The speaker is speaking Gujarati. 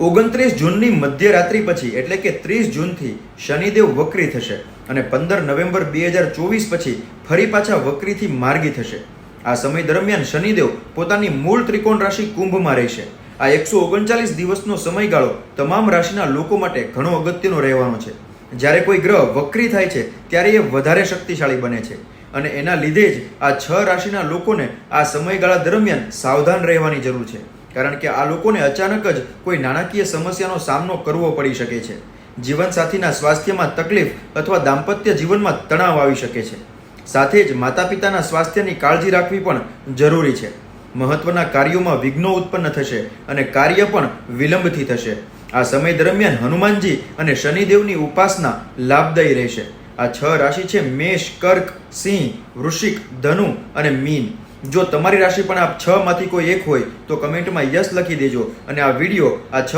ઓગણત્રીસ જૂનની મધ્યરાત્રિ પછી, એટલે કે ત્રીસ જૂનથી શનિદેવ વક્રી થશે અને પંદર નવેમ્બર બે હજાર ચોવીસ પછી ફરી પાછા વક્રીથી માર્ગી થશે. આ સમય દરમિયાન શનિદેવ પોતાની મૂળ ત્રિકોણ રાશિ કુંભમાં રહેશે. આ એકસો ઓગણચાલીસ દિવસનો સમયગાળો તમામ રાશિના લોકો માટે ઘણો અગત્યનો રહેવાનો છે. જ્યારે કોઈ ગ્રહ વક્રી થાય છે, ત્યારે એ વધારે શક્તિશાળી બને છે. અને એના લીધે જ આ છ રાશિના લોકોને આ સમયગાળા દરમિયાન સાવધાન રહેવાની જરૂર છે. કારણ કે આ લોકોને અચાનક જ કોઈ નાણાકીય સમસ્યાનો સામનો કરવો પડી શકે છે. જીવનસાથીના સ્વાસ્થ્યમાં તકલીફ અથવા દાંપત્ય જીવનમાં તણાવ આવી શકે છે. સાથે જ માતા પિતાના સ્વાસ્થ્યની કાળજી રાખવી પણ જરૂરી છે. મહત્વના કાર્યોમાં વિઘ્નો ઉત્પન્ન થશે અને કાર્ય પણ વિલંબથી થશે. આ સમય દરમિયાન હનુમાનજી અને શનિદેવની ઉપાસના લાભદાયી રહેશે. આ છ રાશિ છે મેષ, કર્ક, સિંહ, વૃશ્ચિક, ધનુ અને મીન. જો તમારી રાશિ પણ આ છ માંથી કોઈ એક હોય, તો કમેન્ટમાં યસ લખી દેજો અને આ વીડિયો આ છ